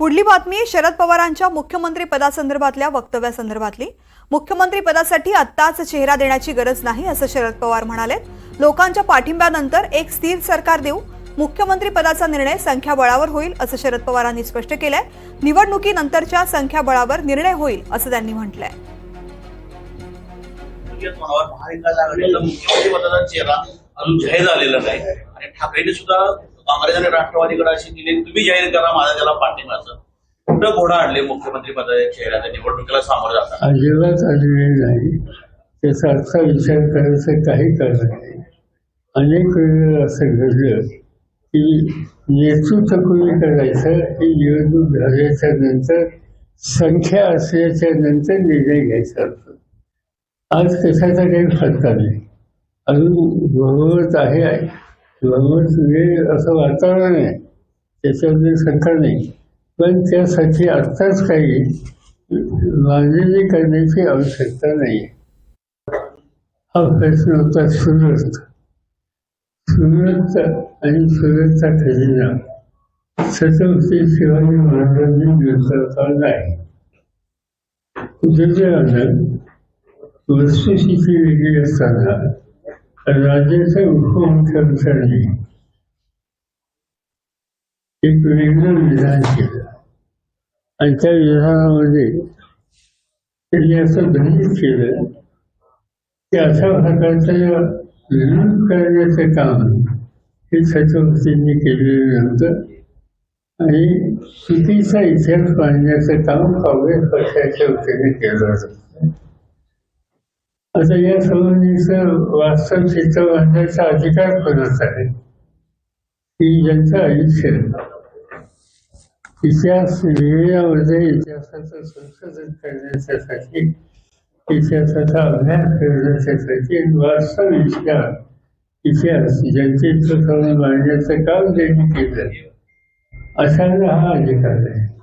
पुढली बातमी शरद पवारांच्या मुख्यमंत्री पदासंदर्भातल्या वक्तव्यासंदर्भातली. मुख्यमंत्री पदासाठी आत्ताच चेहरा देण्याची गरज नाही असं शरद पवार म्हणाले लोकांच्या पाठिंब्यानंतर एक स्थिर सरकार देऊ मुख्यमंत्री पदाचा निर्णय संख्याबळावर होईल असं शरद पवारांनी स्पष्ट केलंय. निवडणुकीनंतरच्या संख्याबळावर निर्णय होईल असं त्यांनी म्हटलंय. महाविकास मुख्यमंत्री पदाचा चेहरा अजून जाहीर झालेला नाही. आणि ठाकरेंनी सुद्धा काँग्रेस आणि राष्ट्रवादीकडे अशी दिली तुम्ही जाहीर करा माझा त्याला कुठं आणले मुख्यमंत्री पदाच्या चेहऱ्याच्या निवडणुकीला सामोरं जातात अजिबात आलेले नाही. त्याचा असा विचार करायचं काही कारण नाही. अनेक वेळेला असं घडलं की नेतृत्व कोणी करायचं ही निवडणूक झाल्याच्यानंतर संख्या असल्याच्या नंतर निर्णय घ्यायचा असतो. आज कशाचा काही फरक नाही. अजून बहुमत आहे. बहुमत मिळेल असं वातावरण आहे. त्याच्यामध्ये शंका नाही. पण त्यासाठी आत्ताच काही मांडणी करण्याची आवश्यकता नाही. हा प्रश्न होता सुरत सुरत आणि सुरतचा खजिना छत्रपती शिवाजी महाराजांनी दिवसाचा नाही दुर्दैवानं वस्तुस्थिती वेगळी असताना राज्याच्या उपमुख्यमंत्र्यांनी एक वेगळं विधान केलं आणि त्या विधानामध्ये त्यांनी असं गृहीत केलं की अशा प्रकारचं विरोध करण्याचं काम हे छत्रपतींनी केलेलं नव्हतं आणि चुकीचा इतिहास मांडण्याचं काम काँग्रेस पक्षाच्या वतीने केलं होतं आता या संबंधीचं वास्तव चित्र बांधण्याचा अधिकार कोणाचा आहे की ज्यांचं आयुष्य इतिहास लिहिण्यामध्ये इतिहासाचं संशोधन करण्याच्यासाठी इतिहासाचा अभ्यास करण्याच्यासाठी आणि विचार इतिहास इतिहास जनतेप्रमाणे मांडण्याचं काम त्यांनी केलं अशाला हा अधिकार आहे.